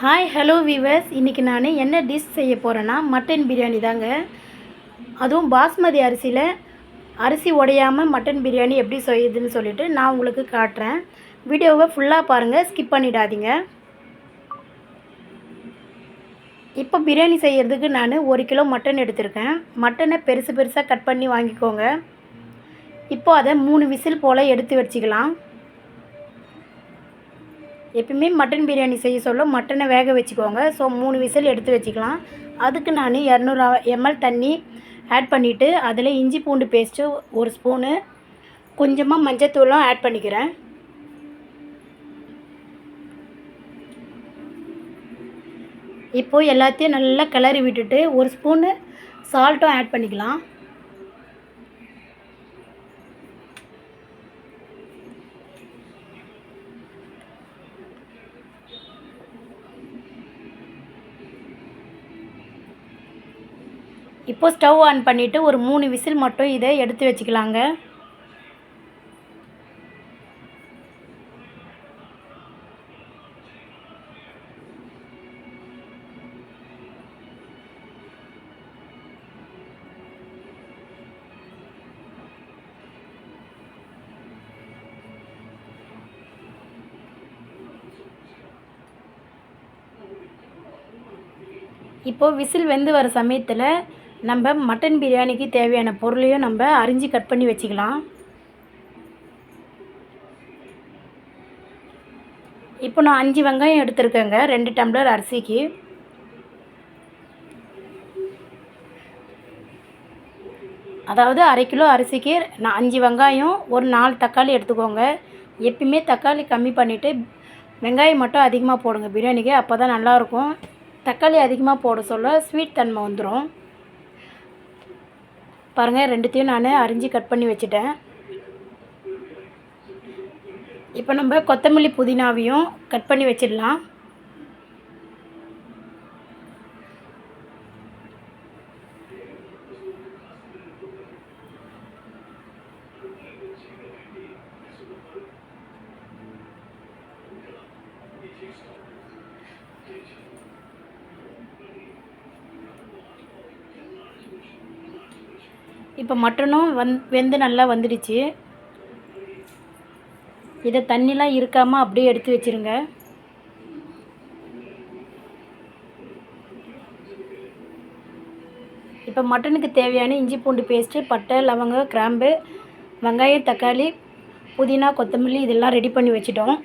Hi hello viewers இன்றைக்கி நான் என்ன டிஷ் செய்ய போகிறேன்னா மட்டன் பிரியாணி தாங்க. அதுவும் பாஸ்மதி அரிசியில் அரிசி உடையாமல் மட்டன் பிரியாணி எப்படி செய்யுதுன்னு சொல்லிவிட்டு நான் உங்களுக்கு காட்டுறேன். வீடியோவை ஃபுல்லாக பாருங்கள் ஸ்கிப் பண்ணிடாதீங்க. இப்போ பிரியாணி செய்கிறதுக்கு நான் ஒரு கிலோ மட்டன் எடுத்திருக்கேன். மட்டனை பெருசு பெருசாக கட் பண்ணி வாங்கிக்கோங்க. இப்போ அதை மூணு விசில் போல் எடுத்து வச்சுக்கலாம். எப்பயுமே மட்டன் பிரியாணி செய்ய சொல்ல மட்டனை வேக வச்சுக்கோங்க. ஸோ மூணு விசில் எடுத்து வச்சுக்கலாம். அதுக்கு நான் இரநூறு எம்எல் தண்ணி ஆட் பண்ணிவிட்டு அதில் இஞ்சி பூண்டு பேஸ்ட்டு ஒரு ஸ்பூனு கொஞ்சமாக மஞ்சத்தூளும் ஆட் பண்ணிக்கிறேன். இப்போது எல்லாத்தையும் நல்லா கிளறி விட்டுட்டு ஒரு ஸ்பூனு சால்ட்டும் ஆட் பண்ணிக்கலாம். இப்போ ஸ்டவ் ஆன் பண்ணிவிட்டு ஒரு மூணு விசில் மட்டும் இதை எடுத்து வச்சுக்கலாங்க. இப்போது விசில் வெந்து வர சமயத்தில் நம்ம மட்டன் பிரியாணிக்கு தேவையான பொருளையும் நம்ம அரிஞ்சு கட் பண்ணி வச்சுக்கலாம். இப்போ நான் அஞ்சு வெங்காயம் எடுத்திருக்கேங்க. ரெண்டு டம்ளர் அரிசிக்கு. அதாவது அரை கிலோ அரிசிக்கு நான் அஞ்சு வெங்காயம் ஒரு நாலு தக்காளி எடுத்துக்கோங்க. எப்பயுமே தக்காளி கம்மி பண்ணிவிட்டு வெங்காயம் மட்டும் அதிகமாக போடுங்க. பிரியாணிக்கு அப்போ தான் நல்லாயிருக்கும் தக்காளி அதிகமாக போட சொல்ல ஸ்வீட் தன்மை வந்துடும் பாருங்கள் ரெண்டுத்தையும் நான் அரிஞ்சு கட் பண்ணி வச்சுட்டேன். இப்போ நம்ம கொத்தமல்லி புதினாவையும் கட் பண்ணி வச்சிடலாம். இப்போ மட்டனும் வந் வெந்து நல்லா வந்துடுச்சு. இதை தண்ணிலாம் இருக்காமல் அப்படியே எடுத்து வச்சுருங்க. இப்போ மட்டனுக்கு தேவையான இஞ்சி பூண்டு பேஸ்ட்டு பட்டை லவங்கம் கிராம்பு வெங்காயம் தக்காளி புதினா கொத்தமல்லி இதெல்லாம் ரெடி பண்ணி வச்சிட்டோம்.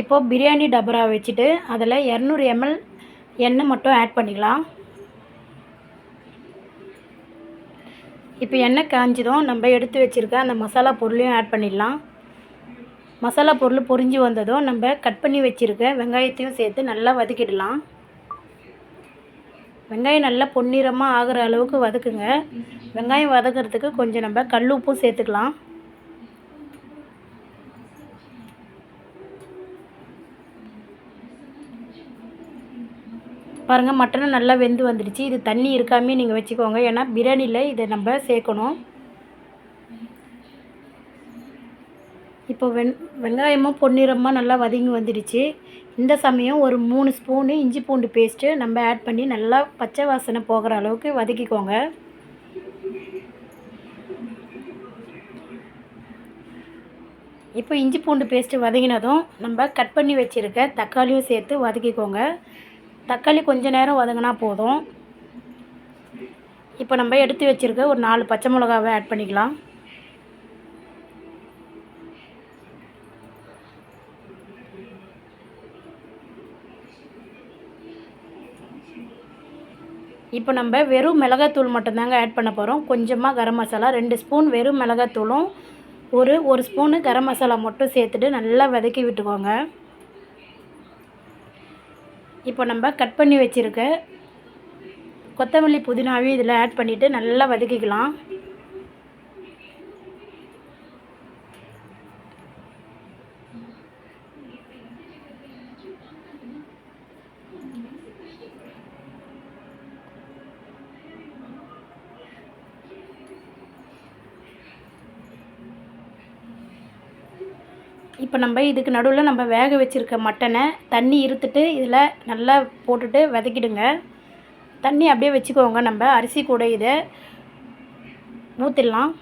இப்போது பிரியாணி டபரா வச்சுட்டு அதில் இரநூறு எம்எல் எண்ணெய் மட்டும் ஆட் பண்ணிக்கலாம். இப்போ எண்ணெய் காஞ்சதும் நம்ம எடுத்து வச்சுருக்க அந்த மசாலா பொருளையும் ஆட் பண்ணிடலாம். மசாலா பொருள் பொரிஞ்சு வந்ததும் நம்ம கட் பண்ணி வச்சுருக்க வெங்காயத்தையும் சேர்த்து நல்லா வதக்கிடலாம். வெங்காயம் நல்லா பொன்னிறமாக ஆகிற அளவுக்கு வதக்குங்க. வெங்காயம் வதக்கிறதுக்கு கொஞ்சம் நம்ம கல் உப்பும் சேர்த்துக்கலாம். பாருங்கள் மட்டனும் நல்லா வெந்து வந்துடுச்சு. இது தண்ணி இருக்காமே நீங்கள் வச்சுக்கோங்க. ஏன்னா பிரியாணியில் இதை நம்ம சேர்க்கணும். இப்போ வெங் வெங்காயமும் பொன்னிறமாக நல்லா வதங்கி வந்துடுச்சு. இந்த சமயம் ஒரு மூணு ஸ்பூனு இஞ்சி பூண்டு பேஸ்ட்டு நம்ம ஆட் பண்ணி நல்லா பச்சை வாசனை போகிற அளவுக்கு வதக்கிக்கோங்க. இப்போ இஞ்சி பூண்டு பேஸ்ட்டு வதங்கினதும் நம்ம கட் பண்ணி வச்சுருக்க தக்காளியும் சேர்த்து வதக்கிக்கோங்க. தக்காளி கொஞ்சம் நேரம் வதங்கினா போதும். இப்போ நம்ம எடுத்து வச்சுருக்க ஒரு நாலு பச்சை மிளகாவை ஆட் பண்ணிக்கலாம். இப்போ நம்ம வெறும் மிளகாத்தூள் மட்டும்தாங்க ஆட் பண்ண போகிறோம் கொஞ்சமாக கரம் மசாலா ரெண்டு ஸ்பூன் வெறும் மிளகாத்தூளும் ஒரு ஒரு ஸ்பூனு கரம் மசாலா மட்டும் சேர்த்துட்டு நல்லா வதக்கி விட்டுக்கோங்க. இப்போ நம்ம கட் பண்ணி வச்சுருக்க கொத்தமல்லி புதினாவையும் இதில் ஆட் பண்ணிவிட்டு நல்லா வதக்கிக்கலாம். இப்போ நம்ம இதுக்கு நடுவில் நம்ம வேக வச்சுருக்க மட்டனை தண்ணி இருத்துட்டு இதில் நல்லா போட்டுட்டு வதக்கிடுங்க. தண்ணி அப்படியே வச்சுக்கோங்க நம்ம அரிசி கூட இதை ஊற்றிடலாம்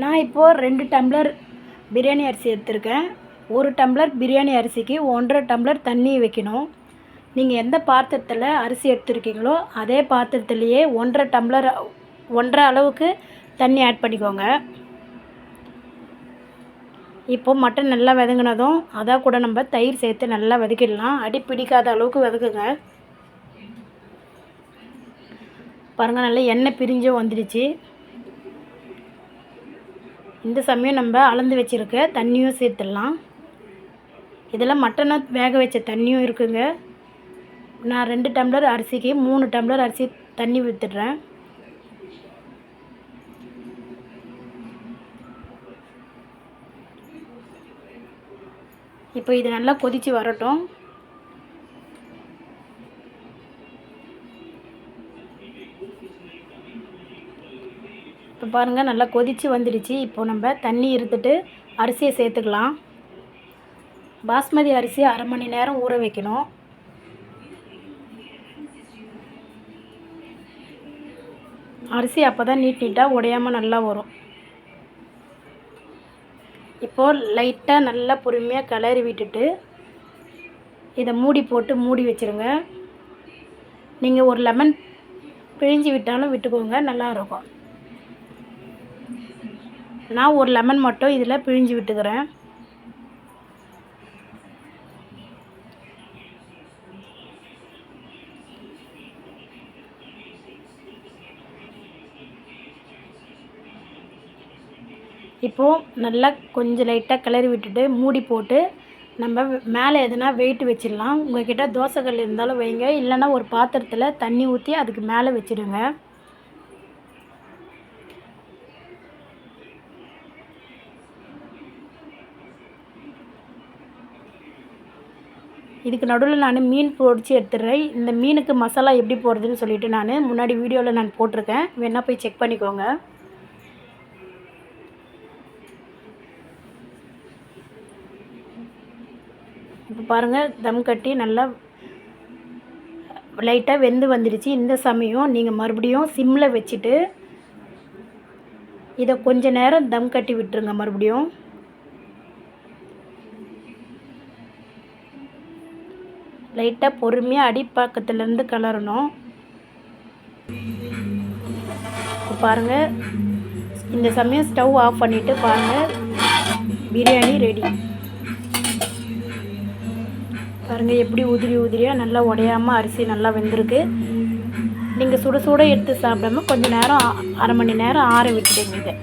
நான் இப்போது ரெண்டு டம்ளர் பிரியாணி அரிசி எடுத்திருக்கேன். ஒரு டம்ளர் பிரியாணி அரிசிக்கு ஒன்றரை டம்ளர் தண்ணி வைக்கணும். நீங்கள் எந்த பாத்திரத்தில் அரிசி எடுத்துருக்கீங்களோ அதே பாத்திரத்துலேயே ஒன்றரை டம்ளர் ஒன்றரை அளவுக்கு தண்ணி ஆட் பண்ணிக்கோங்க. இப்போ மட்டன் நல்லா வதங்கினதும் அதான் கூட நம்ம தயிர் சேர்த்து நல்லா வதக்கிடலாம். அடி பிடிக்காத அளவுக்கு வதக்குங்க. பாருங்கள் நல்லா எண்ணெய் பிரிஞ்சும் வந்துடுச்சு. இந்த சமயம் நம்ம அளந்து வச்சுருக்க தண்ணியும் சேர்த்துடலாம். இதில் மட்டனை வேக வச்ச தண்ணியும் இருக்குங்க. நான் ரெண்டு டம்ளர் அரிசிக்கு மூணு டம்ளர் அரிசி தண்ணி ஊற்றிடுறேன் இப்போ இது நல்லா கொதித்து வரட்டும். இப்போ பாருங்கள் நல்லா கொதித்து வந்துடுச்சு. இப்போ நம்ம தண்ணி இருந்துட்டு அரிசியை சேர்த்துக்கலாம். பாஸ்மதி அரிசி அரை மணி நேரம் ஊற வைக்கணும். அரிசி அப்போ தான் நீட் நீட்டாக உடையாமல் நல்லா வரும். இப்போது லைட்டாக நல்லா பொறுமையாக கிளறி விட்டுட்டு இதை மூடி போட்டு மூடி வச்சுருங்க. நீங்கள் ஒரு லெமன் பிழிஞ்சு விட்டாலும் விட்டுக்கோங்க நல்லாயிருக்கும் நான் ஒரு லெமன் மட்டும் இதில் பிழிஞ்சு விட்டுக்கிறேன். இப்போது நல்லா கொஞ்சம் லைட்டாக கிளறி விட்டுட்டு மூடி போட்டு நம்ம மேலே எதுனா வெயிட் வச்சிடலாம். உங்கள்கிட்ட தோசைக்கல் இருந்தாலும் வைங்க. இல்லைன்னா ஒரு பாத்திரத்தில் தண்ணி ஊற்றி அதுக்கு மேலே வச்சிடுங்க. இதுக்கு நடுவில் நான் மீன் பொடிச்சு எடுத்துடுறேன். இந்த மீனுக்கு மசாலா எப்படி போடுறதுன்னு சொல்லிவிட்டு நான் முன்னாடி வீடியோவில் நான் போட்டிருக்கேன். வேணால் போய் செக் பண்ணிக்கோங்க. இப்போ பாருங்கள் தம் கட்டி நல்லா லைட்டாக வெந்து வந்துடுச்சு இந்த சமயம் நீங்கள் மறுபடியும் சிம்மில் வச்சுட்டு இதை கொஞ்ச நேரம் தம் கட்டி விட்டுருங்க மறுபடியும். லைட்டாக பொறுமையாக அடிப்பாக்கத்துலேருந்து கிளறணும் இப்போ பாருங்கள் இந்த சமயம் ஸ்டவ் ஆஃப் பண்ணிவிட்டு பாருங்கள் பிரியாணி ரெடி பாருங்கள் எப்படி உதிரி உதிரியாக நல்லா உடையாமல் அரிசி நல்லா வெந்திருக்கு. நீங்கள் சுட சுட எடுத்து சாப்பிடாம கொஞ்சம் நேரம் அரை மணி நேரம் ஆற விட்டுடுங்க இதை.